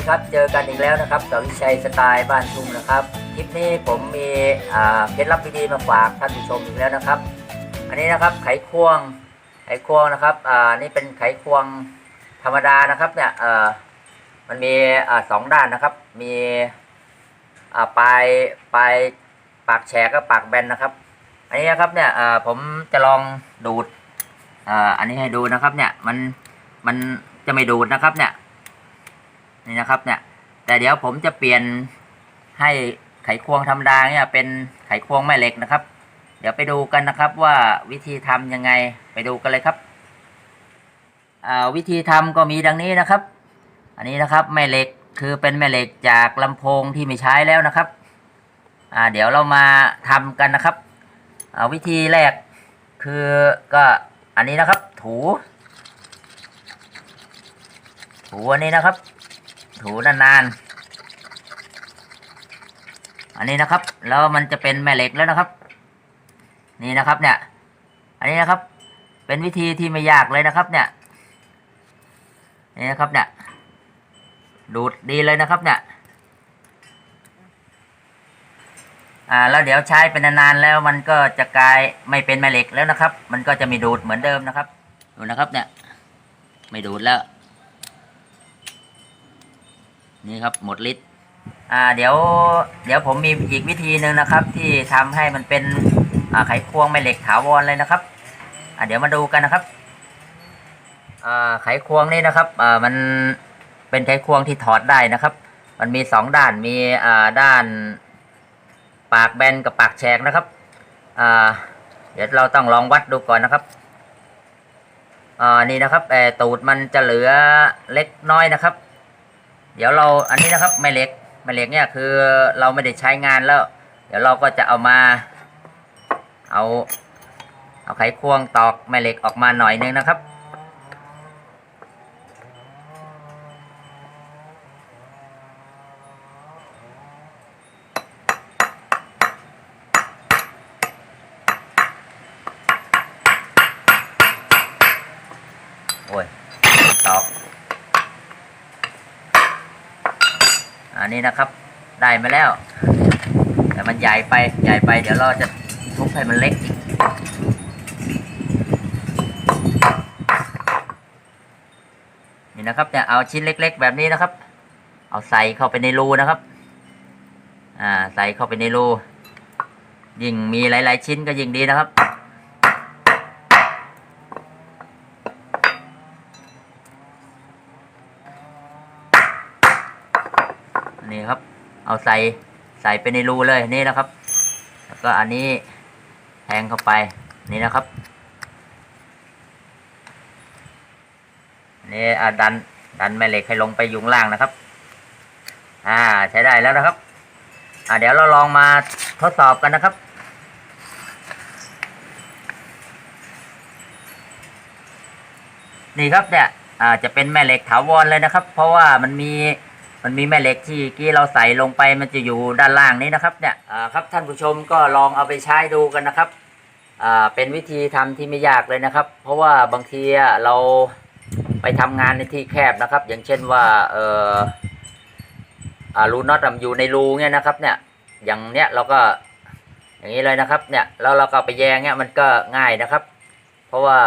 ดีครับ เจอกันอีกแล้วนะครับกับวิชัยสไตล์บ้านทุ่งนะครับคลิปนี้ผมมีเคล็ดลับดีๆมาฝากท่านผู้ชมอีกแล้วนะครับ อันนี้นะครับไขควงไขควงนะครับอ่านี่เป็นไขควงธรรมดานะครับเนี่ยเอ่อมันมีอ่าสองด้านนะครับ มีอ่าปลายปลายปากแฉกกับปากแบนนะครับ อันนี้นะครับเนี่ยอ่าผมจะลองดูดอ่าอันนี้ให้ดูนะครับเนี่ยมันมันจะไม่ดูดนะครับเนี่ย นี่นะครับเนี่ย แต่เดี๋ยวผมจะเปลี่ยนให้ไขควงธรรมดาเนี่ยเป็นไขควงแม่เหล็กนะครับ เดี๋ยวไปดูกันนะครับว่าวิธีทำยังไงไปดูกันเลยครับวิธีทำก็มีดังนี้นะครับ อันนี้นะครับแม่เหล็กคือเป็นแม่เหล็กจากลำโพงที่ไม่ใช้แล้วนะครับเดี๋ยวเรามาทำกันนะครับวิธีแรกคือก็อันนี้นะครับ ถู ถูอันนี้นะครับ ถูนานๆ อันนี้นะครับ แล้วมันจะเป็นแม่เหล็กแล้วนะครับ นี่นะครับเนี่ย อันนี้นะครับ เป็นวิธีที่ไม่ยากเลยนะครับ เนี่ย นี่นะครับเนี่ย ดูดดีเลยนะครับ เนี่ย อ่า แล้วเดี๋ยวใช้เป็นนานๆแล้วมันก็จะกลายไม่เป็นแม่เหล็กแล้วนะครับ มันก็จะไม่ดูดเหมือนเดิมนะครับ ดูนะครับเนี่ย ไม่ดูดแล้ว นี่ครับหมดฤทธิ์อ่าเดี๋ยว เดี๋ยวผมมีอีกวิธีหนึ่งนะครับ ที่ทำให้มันเป็นอ่าไขควงแม่เหล็กถาวรเลยนะครับอ่าเดี๋ยวมาดูกันนะครับอ่าไขควงนี่นะครับอ่ามันเป็นไขควงที่ถอดได้นะครับ มันมีสองด้านมีอ่าด้าน ปากแบนกับปากแฉกนะครับอ่าเดี๋ยวเราต้องลองวัดดูก่อนนะครับอ่านี่นะครับแต่ตูดมันจะเหลือเล็กน้อยนะครับ เดี๋ยวเราอันนี้นะครับแม่เหล็กแม่เหล็กเนี่ยคือเราไม่ได้ใช้งานแล้ว เดี๋ยวเราก็จะเอามา เอา เอาไขควงตอกแม่เหล็กออกมาหน่อยนึงนะครับ โอ้ยตอก อันนี้นะครับ ได้มาแล้ว แต่มันใหญ่ไปใหญ่ไปเดี๋ยวเราจะทุบให้มันเล็กอีกนี่นะครับเนี่ยเอาชิ้นเล็ก ๆ แบบนี้นะครับ เอาใส่เข้าไปในรูนะครับ อ่าใส่เข้าไปในรูยิ่งมีหลาย ๆ ชิ้นก็ยิ่งดีนะครับ ครับ เอาใส่ใส่ไปในรูเลยนี่นะครับ แล้วก็อันนี้แทงเข้าไปนี่นะครับนี่ดันดันแม่เหล็กให้ลงไปยุงล่างนะครับ อ่าใช้ได้แล้วนะครับ อ่าเดี๋ยวเราลองมาทดสอบกันนะครับนี่ครับเนี่ยอ่าจะเป็นแม่เหล็กถาวรเลยนะครับ เพราะว่ามันมี มันมีแม่เหล็กที่กี้เราใส่ลงไปมันจะอยู่ด้านล่างนี้นะครับเนี่ยครับท่านผู้ชมก็ลองเอาไปใช้ดูกันนะครับเป็นวิธีทำที่ไม่ยากเลยนะครับ เพราะว่าบางทีเราไปทำงานในที่แคบนะครับ อย่างเช่นว่าเออรูน็อตันอยู่ในรูเนี่ยนะครับเนี่ยอย่างเนี้ยเราก็อย่างนี้เลยนะครับเนี่ยแล้วเราก็ไปแยงเนี่ยมันก็ง่ายนะครับ เพราะว่า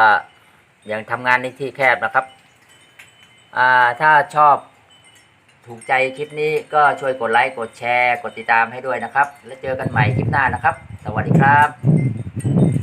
อย่างทำงานในที่แคบนะครับอ่าถ้าชอบ ถูกใจคลิปนี้ก็ช่วยกดไลค์กดแชร์ กดติดตามให้ด้วยนะครับ แล้วเจอกันใหม่คลิปหน้านะครับ สวัสดีครับ